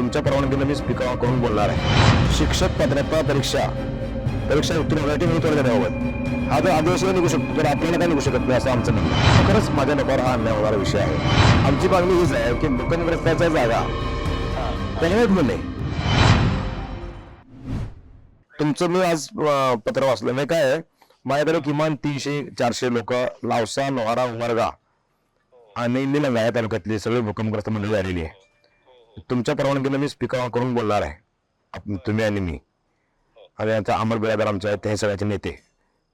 तुमच्या परवानगीनं मी स्पीकर करून बोलणार आहे. शिक्षक पात्रता परीक्षा. परीक्षा उत्तीर्ण होण्यासाठी मी थोडं द्यावं हा जर आदिवासीला निघू शकतो तर आपल्याला काय निघू शकत नाही असं आमचं म्हणणं खरंच माझ्या नकावर हा अन्याय होणारा विषय आहे. आमची मागणी हीच आहे की मुकनग्रस्ताच्या जागा. कन्व्हर्ट होणे तुमचं मी आज पत्र वाचलं नाही काय आहे, माझ्याकडे किमान तीनशे चारशे लोक लावसा नोहारा उमरगा आणि निलंगा या तालुक्यातली सगळे भूकंपग्रस्त मंडळी आलेली आहे. तुमच्या परवानगीनं मी स्पीकर करून बोलणार आहे. तुम्ही आणि मी. आणि आता अमर बिरादार आमचे आहेत ते सगळ्याचे नेते.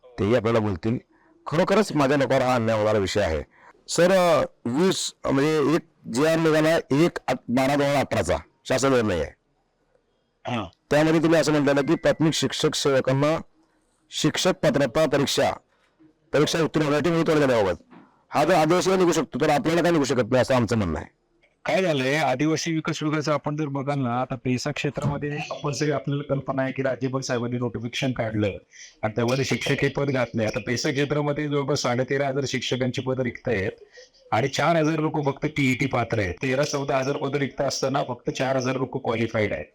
तेही आपल्याला बोलतील. खरोखरच माझ्या लोकांवर हा अन्याय होणारा विषय आहे. सर वीस म्हणजे एक जे आर निघाला एक बारा दोन हजार अठराचा. शासन निर्णय आहे त्यामध्ये तुम्ही असं म्हटलेलं की प्राथमिक शिक्षक सेवकांना शिक्षक पात्रता परीक्षा परीक्षा उत्तीर्ण होण्यासाठी मी द्यावं हा जर आदिवासीला निघू शकतो तर आपल्याला काय निघू शकत नाही असं आमचं म्हणणं आहे. काय झालंय? आदिवासी विकास विभागाचा आपण जर बघाल ना आता पेसा क्षेत्रामध्ये कंपल्सरी आपल्याला कल्पना आहे की राज्यपाल साहेबांनी नोटिफिकेशन काढलं. आणि त्यामध्ये शिक्षक हे पद घातले. आता पेसा क्षेत्रामध्ये जवळपास साडेतेरा हजार शिक्षकांची पद रिक्त आहेत. आणि चार हजार लोक फक्त टीईटी पात्र आहेत. तेरा चौदा हजार पद रिक्त असताना फक्त चार हजार लोक क्वालिफाईड आहेत.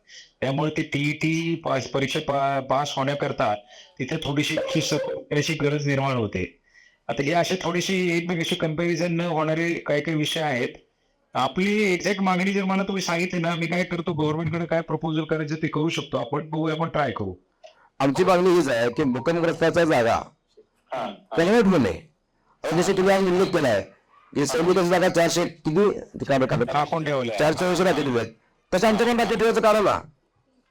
त्यामुळे ते टीईटी पास परीक्षा पा- पास होण्याकरता तिथे थोडीशी शिस्त- गरज निर्माण होते. आता हे असे थोडीशी एकमेकाशी कंपॅरिझन न होणारे काही काही विषय आहेत. आपली एक्झॅक्ट मागणी जर मला तुम्ही सांगितली ना मी काय करतो गव्हर्नमेंटकडे काय प्रपोजल करायचं ते करू शकतो. आपण बघूया आपण ट्राय करू. आमची मागणी हीच आहे की भूकंपग्रस्ताच्या जागा कन्व्हर्ट होणे जसे तुम्ही आज उल्लेख केला आहे की संविधान जागा चारशे किती? टाकून ठेवलं चारशे वर्ष राज्य दिले तसं आमच्याकडे राज्य ठेवायचं कारण ना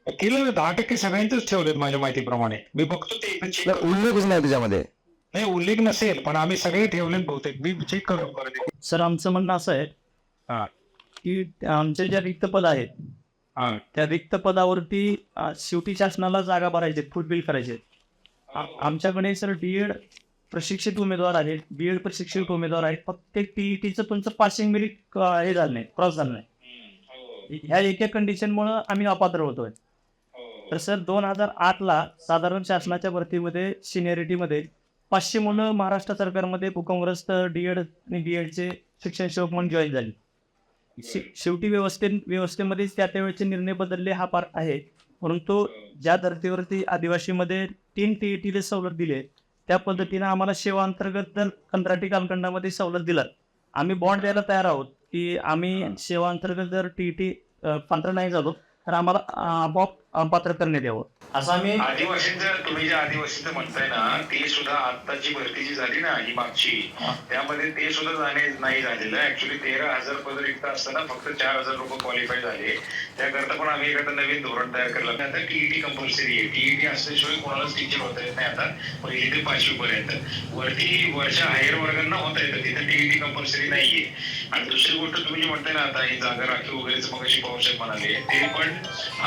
केलं ना दहा टक्के सगळ्यांचंच ठेवलेत माझ्या माहितीप्रमाणे. मी बघतो ते. उल्लेखच नाही त्याच्यामध्ये. नाही उल्लेख नसेल पण आम्ही सगळे ठेवलेत बहुतेक. मी चेक करू परत. सर आमचं म्हणणं असं आहे हा की आमचे ज्या रिक्त पद आहेत हा. त्या रिक्त पदावरती शेवटी शासनाला जागा भरायचे फुलफिल करायचे. आमच्याकडे सर बी एड प्रशिक्षित उमेदवार आहेत बी एड प्रशिक्षित उमेदवार आहेत फक्त टीईटीचं तुमचं पासिंग मेरिट हे झालं नाही क्रॉस झालं नाही. ह्या एका कंडिशनमुळं आम्ही अपात्र होतोय. तर सर दोन हजार आठला साधारण शासनाच्या भरतीमध्ये सिनियरिटीमध्ये पाचशे मुलं महाराष्ट्र सरकारमध्ये भूकंपग्रस्त डी एड आणि बी एडचे शिक्षण सेवक म्हणून जॉईन झाली. शे- शेवटी व्यवस्थे व्यवस्थेमध्येच त्या त्यावेळेचे निर्णय बदलले हा पार्ट आहे. परंतु ज्या धर्तीवरती आदिवासीमध्ये तीन टी टीले सवलत दिले त्या पद्धतीनं आम्हाला सेवा अंतर्गत जर कंत्राटी कालखंडामध्ये सवलत दिला. आम्ही बॉन्ड द्यायला तयार आहोत की आम्ही सेवा अंतर्गत जर टी टी पात्र नाही झालो तर आम्हाला आपोआप अपात्र करण्यात यावं. असं आम्ही आदिवासींचं तुम्ही जे आदिवासीचं म्हणताय ना ते सुद्धा आत्ताची भरती जी झाली ना ही मागची त्यामध्ये ते सुद्धा जाणे नाही झालेलं. ऍक्च्युली तेरा हजार पद रिक्त असताना फक्त चार हजार लोक क्वालिफाय झाले. त्याकरता पण आम्ही एखादं नवीन धोरण तयार केलं आता टीईटी कंपल्सरी आहे. टीईटी असल्याशिवाय कोणालाच टीचर होता येत नाही आता. पहिली ते पाचवी पर्यंत वरती वरच्या हायर वर्गांना होता येतं. तिथे टीईटी कंपल्सरी नाहीये. आणि दुसरी गोष्ट तुम्ही जे म्हणताय ना आता ही जागा राखीव वगैरेच मग अशी पावसाहेब म्हणाले. ते पण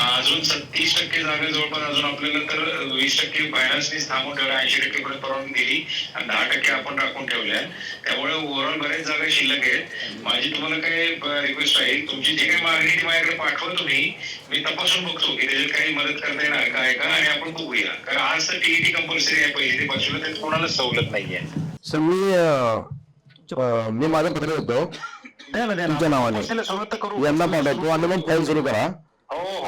अजून सत्तीस टक्के जागा जवळपास अजून आपल्याला तर वीस टक्के फायनान्सनी थांबून ठेवल्या. ऐंशी टक्के पर्यंत परवानगी दिली. आणि दहा टक्के आपण राखून ठेवल्या. त्यामुळे ओव्हरऑल बऱ्याच जागा शिल्लक आहेत. माझी तुम्हाला काय रिक्वेस्ट आहे. तुमची जी काही मागणी ती माझ्याकडे पाठवा तुम्ही मी तपासून बघतो की त्याच्यात काही मदत करता येणार का आहे का आणि आपण बघूया. कारण आज तर टीईटी कंपल्सरी आहे पहिली ते पाचवीला त्यात कोणाला सवलत नाहीये. सर मी अं, मी माझं पत्र देतो तुमच्या नावाने. सवलत तर करू. यांना पाठवतो आणि मग फाईल सुरू करा.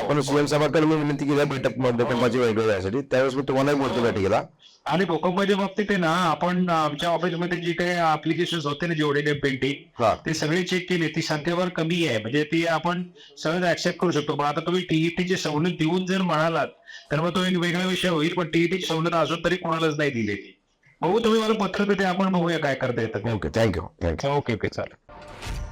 आपण सीएम साहेबांकडे मी विनंती केली बैठक भूकंपाची वेगळी यासाठी त्यावेळेस मी तुम्हालाही बोलतो बैठकीला आणि भूकंपाच्या बाबतीत आहे ना आपण आमच्या ऑफिसमध्ये जे काही ऍप्लिकेशन होते ना जेवढे पेंटिंग ते सगळे चेक केले ती संख्यावर कमी आहे म्हणजे ती आपण सगळं ऍक्सेप्ट करू शकतो पण आता तुम्ही टीईटीची सवलत देऊन जर म्हणालात तर मग तो एक वेगळा विषय होईल पण टीईटीची सवलत अजून तरी कोणालाच नाही दिलेली बघू तुम्ही मला पत्र देते आपण बघूया काय करता येतं okay thank you thank you okay okay चालेल